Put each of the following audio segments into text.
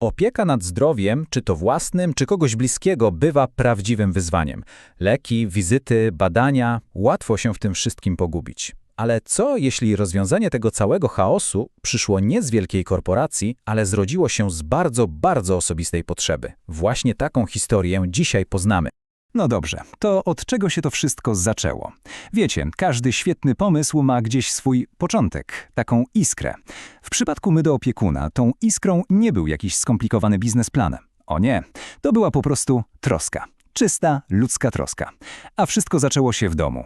Opieka nad zdrowiem, czy to własnym, czy kogoś bliskiego, bywa prawdziwym wyzwaniem. Leki, wizyty, badania, łatwo się w tym wszystkim pogubić. Ale co, jeśli rozwiązanie tego całego chaosu przyszło nie z wielkiej korporacji, ale zrodziło się z bardzo, bardzo osobistej potrzeby? Właśnie taką historię dzisiaj poznamy. No dobrze, to od czego się to wszystko zaczęło? Wiecie, każdy świetny pomysł ma gdzieś swój początek, taką iskrę. W przypadku my do opiekuna tą iskrą nie był jakiś skomplikowany biznesplan. O nie, to była po prostu troska. Czysta, ludzka troska. A wszystko zaczęło się w domu.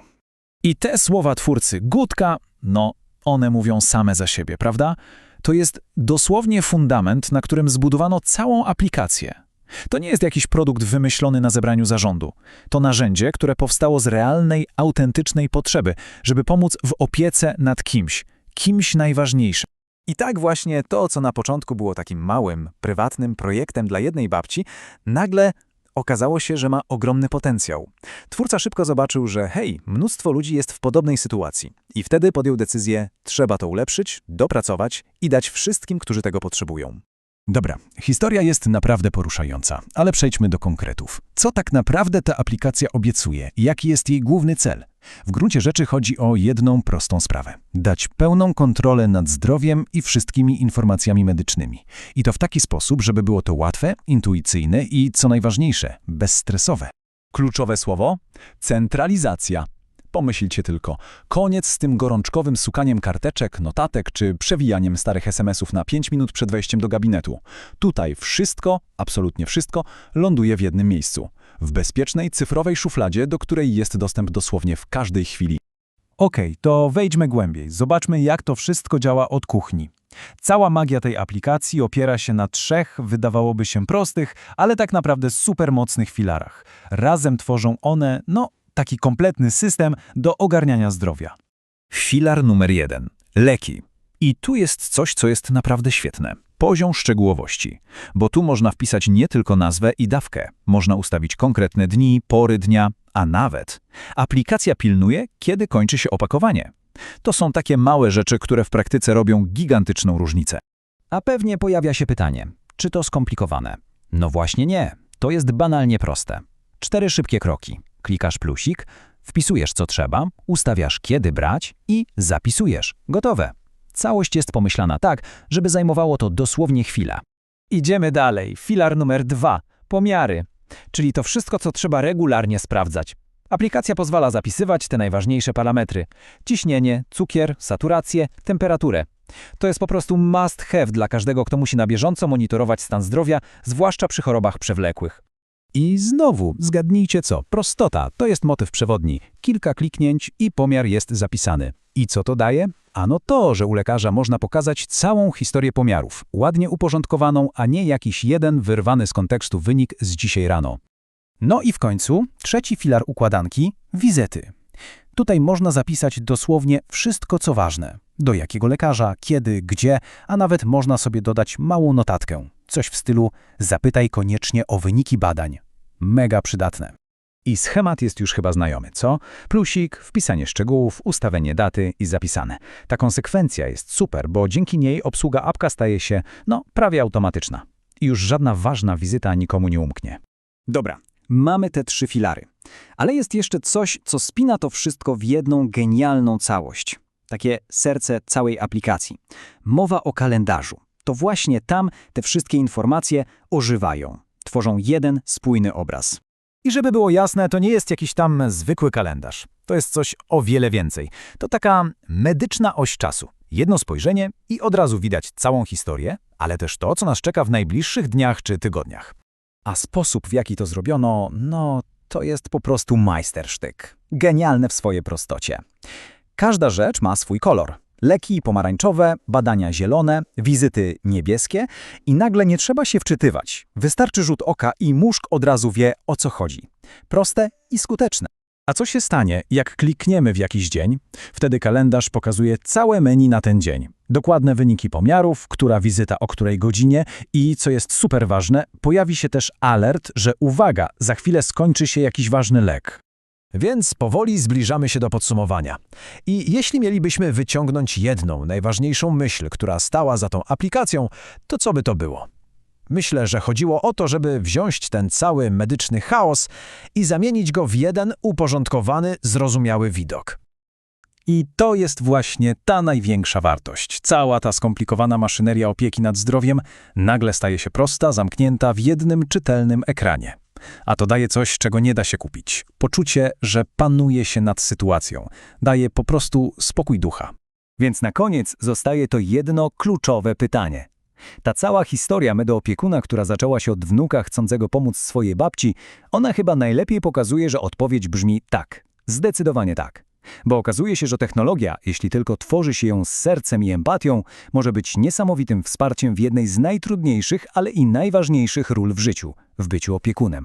I te słowa twórcy Gutka, no, one mówią same za siebie, prawda? To jest dosłownie fundament, na którym zbudowano całą aplikację. To nie jest jakiś produkt wymyślony na zebraniu zarządu. To narzędzie, które powstało z realnej, autentycznej potrzeby, żeby pomóc w opiece nad kimś, kimś najważniejszym. I tak właśnie to, co na początku było takim małym, prywatnym projektem dla jednej babci, nagle okazało się, że ma ogromny potencjał. Twórca szybko zobaczył, że hej, mnóstwo ludzi jest w podobnej sytuacji. I wtedy podjął decyzję, trzeba to ulepszyć, dopracować i dać wszystkim, którzy tego potrzebują. Dobra, historia jest naprawdę poruszająca, ale przejdźmy do konkretów. Co tak naprawdę ta aplikacja obiecuje jaki jest jej główny cel? W gruncie rzeczy chodzi o jedną prostą sprawę. Dać pełną kontrolę nad zdrowiem i wszystkimi informacjami medycznymi. I to w taki sposób, żeby było to łatwe, intuicyjne i, co najważniejsze, bezstresowe. Kluczowe słowo? Centralizacja. Pomyślcie tylko, koniec z tym gorączkowym sukaniem karteczek, notatek czy przewijaniem starych SMS-ów na 5 minut przed wejściem do gabinetu. Tutaj wszystko, absolutnie wszystko, ląduje w jednym miejscu. W bezpiecznej, cyfrowej szufladzie, do której jest dostęp dosłownie w każdej chwili. Okej, to wejdźmy głębiej. Zobaczmy, jak to wszystko działa od kuchni. Cała magia tej aplikacji opiera się na trzech, wydawałoby się prostych, ale tak naprawdę super mocnych filarach. Razem tworzą one, no, taki kompletny system do ogarniania zdrowia. Filar numer jeden. Leki. I tu jest coś, co jest naprawdę świetne. Poziom szczegółowości. Bo tu można wpisać nie tylko nazwę i dawkę. Można ustawić konkretne dni, pory dnia, a nawet aplikacja pilnuje, kiedy kończy się opakowanie. To są takie małe rzeczy, które w praktyce robią gigantyczną różnicę. A pewnie pojawia się pytanie, czy to skomplikowane? No właśnie nie, to jest banalnie proste. Cztery szybkie kroki. Klikasz plusik, wpisujesz co trzeba, ustawiasz kiedy brać i zapisujesz. Gotowe. Całość jest pomyślana tak, żeby zajmowało to dosłownie chwilę. Idziemy dalej. Filar numer dwa. Pomiary. Czyli to wszystko, co trzeba regularnie sprawdzać. Aplikacja pozwala zapisywać te najważniejsze parametry. Ciśnienie, cukier, saturację, temperaturę. To jest po prostu must have dla każdego, kto musi na bieżąco monitorować stan zdrowia, zwłaszcza przy chorobach przewlekłych. I znowu, zgadnijcie co, prostota to jest motyw przewodni. Kilka kliknięć i pomiar jest zapisany. I co to daje? Ano to, że u lekarza można pokazać całą historię pomiarów, ładnie uporządkowaną, a nie jakiś jeden wyrwany z kontekstu wynik z dzisiaj rano. No i w końcu trzeci filar układanki wizyty. Tutaj można zapisać dosłownie wszystko, co ważne. Do jakiego lekarza, kiedy, gdzie, a nawet można sobie dodać małą notatkę. Coś w stylu zapytaj koniecznie o wyniki badań. Mega przydatne. I schemat jest już chyba znajomy, co? Plusik, wpisanie szczegółów, ustawienie daty i zapisane. Ta konsekwencja jest super, bo dzięki niej obsługa apka staje się, no, prawie automatyczna. I już żadna ważna wizyta nikomu nie umknie. Dobra, mamy te trzy filary. Ale jest jeszcze coś, co spina to wszystko w jedną genialną całość. Takie serce całej aplikacji. Mowa o kalendarzu. To właśnie tam te wszystkie informacje ożywają. Tworzą jeden spójny obraz. I żeby było jasne, to nie jest jakiś tam zwykły kalendarz. To jest coś o wiele więcej. To taka medyczna oś czasu. Jedno spojrzenie i od razu widać całą historię, ale też to, co nas czeka w najbliższych dniach czy tygodniach. A sposób, w jaki to zrobiono, no, to jest po prostu majstersztyk. Genialne w swojej prostocie. Każda rzecz ma swój kolor. Leki pomarańczowe, badania zielone, wizyty niebieskie i nagle nie trzeba się wczytywać. Wystarczy rzut oka i mózg od razu wie, o co chodzi. Proste i skuteczne. A co się stanie, jak klikniemy w jakiś dzień? Wtedy kalendarz pokazuje całe menu na ten dzień. Dokładne wyniki pomiarów, która wizyta o której godzinie i, co jest super ważne, pojawi się też alert, że uwaga, za chwilę skończy się jakiś ważny lek. Więc powoli zbliżamy się do podsumowania. I jeśli mielibyśmy wyciągnąć jedną, najważniejszą myśl, która stała za tą aplikacją, to co by to było? Myślę, że chodziło o to, żeby wziąć ten cały medyczny chaos i zamienić go w jeden uporządkowany, zrozumiały widok. I to jest właśnie ta największa wartość. Cała ta skomplikowana maszyneria opieki nad zdrowiem nagle staje się prosta, zamknięta w jednym czytelnym ekranie. A to daje coś, czego nie da się kupić. Poczucie, że panuje się nad sytuacją. Daje po prostu spokój ducha. Więc na koniec zostaje to jedno kluczowe pytanie. Ta cała historia medoopiekuna, która zaczęła się od wnuka chcącego pomóc swojej babci, ona chyba najlepiej pokazuje, że odpowiedź brzmi tak. Zdecydowanie tak. Bo okazuje się, że technologia, jeśli tylko tworzy się ją z sercem i empatią, może być niesamowitym wsparciem w jednej z najtrudniejszych, ale i najważniejszych ról w życiu w byciu opiekunem.